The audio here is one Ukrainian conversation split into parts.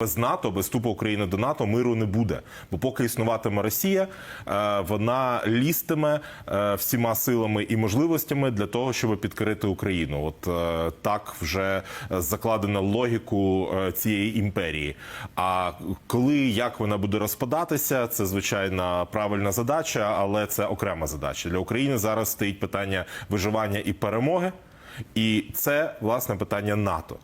Без НАТО, без вступу України до НАТО миру не буде. Бо поки існуватиме Росія, е, вона лістиме е, всіма силами і можливостями для того, щоб підкорити Україну. От е, так вже закладено логіку цієї імперії. А коли як вона буде розпадатися, це звичайно правильна задача, але це окрема задача для України. Зараз стоїть питання виживання і перемоги. І це власне питання НАТО.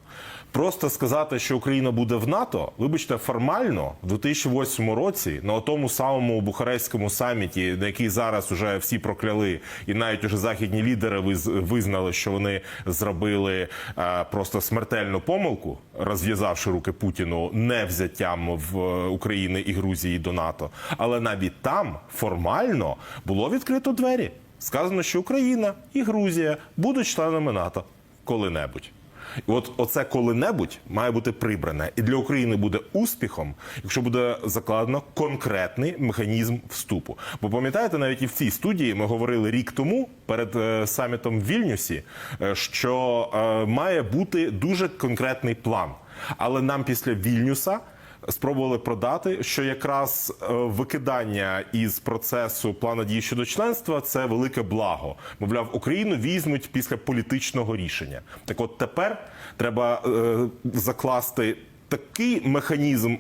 Просто сказати, що Україна буде в НАТО, вибачте, формально в 2008 році на тому самому Бухарестському саміті, на який зараз уже всі прокляли, і навіть уже західні лідери визнали, що вони зробили е, просто смертельну помилку, розв'язавши руки Путіну не взяттям в е, України і Грузії до НАТО. Але навіть там формально було відкрито двері. Сказано, що Україна і Грузія будуть членами НАТО коли-небудь. І от оце коли-небудь має бути прибране. І для України буде успіхом, якщо буде закладено конкретний механізм вступу. Бо пам'ятаєте, навіть і в цій студії ми говорили рік тому перед е, самітом в Вільнюсі, е, що е, має бути дуже конкретний план. Але нам після Вільнюса спробували продати, що якраз е, викидання із процесу плану дії щодо членства це велике благо. Мовляв, Україну візьмуть після політичного рішення. Так, от тепер треба е, закласти такий механізм.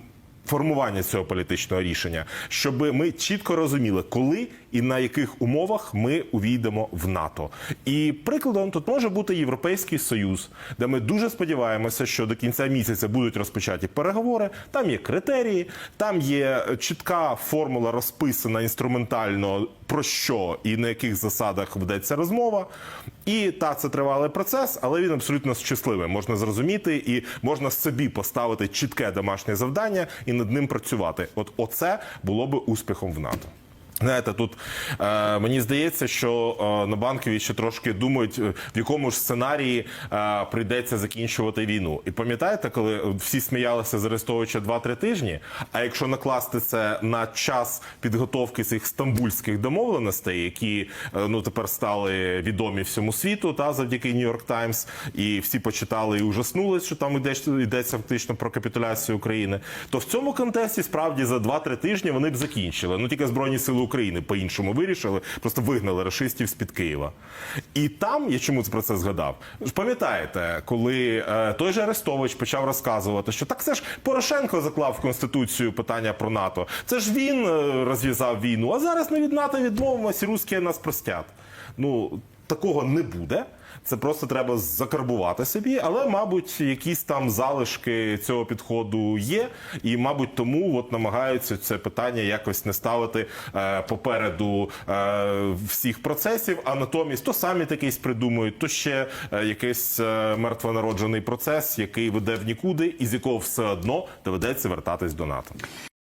Формування цього політичного рішення, щоб ми чітко розуміли, коли і на яких умовах ми увійдемо в НАТО. І прикладом тут може бути Європейський Союз, де ми дуже сподіваємося, що до кінця місяця будуть розпочаті переговори. Там є критерії, там є чітка формула розписана інструментально про що і на яких засадах ведеться розмова. І та це тривалий процес, але він абсолютно щасливий. Можна зрозуміти і можна собі поставити чітке домашнє завдання і над ним працювати. От оце було би успіхом в НАТО. Знаєте, тут е, мені здається, що е, на банкові ще трошки думають, е, в якому ж сценарії е, прийдеться закінчувати війну. І пам'ятаєте, коли всі сміялися з Арестовича 2-3 тижні? А якщо накласти це на час підготовки цих стамбульських домовленостей, які е, ну тепер стали відомі всьому світу, та завдяки Нью-Йорк Таймс, і всі почитали і ужаснулись, що там йдеться, йдеться фактично про капітуляцію України, то в цьому контексті справді за 2-3 тижні вони б закінчили. Ну тільки збройні сили України по-іншому вирішили, просто вигнали рашистів з під Києва. І там я чому про це згадав? Пам'ятаєте, коли е, той же Арестович почав розказувати, що так це ж Порошенко заклав в конституцію питання про НАТО. Це ж він е, розв'язав війну. А зараз ми від НАТО відмовимося, русські нас простять. Ну такого не буде. Це просто треба закарбувати собі, але, мабуть, якісь там залишки цього підходу є, і, мабуть, тому от намагаються це питання якось не ставити е, попереду е, всіх процесів, а натомість то самі якийсь придумують, то ще е, якийсь е, мертвонароджений процес, який веде в нікуди, і з якого все одно доведеться вертатись до НАТО.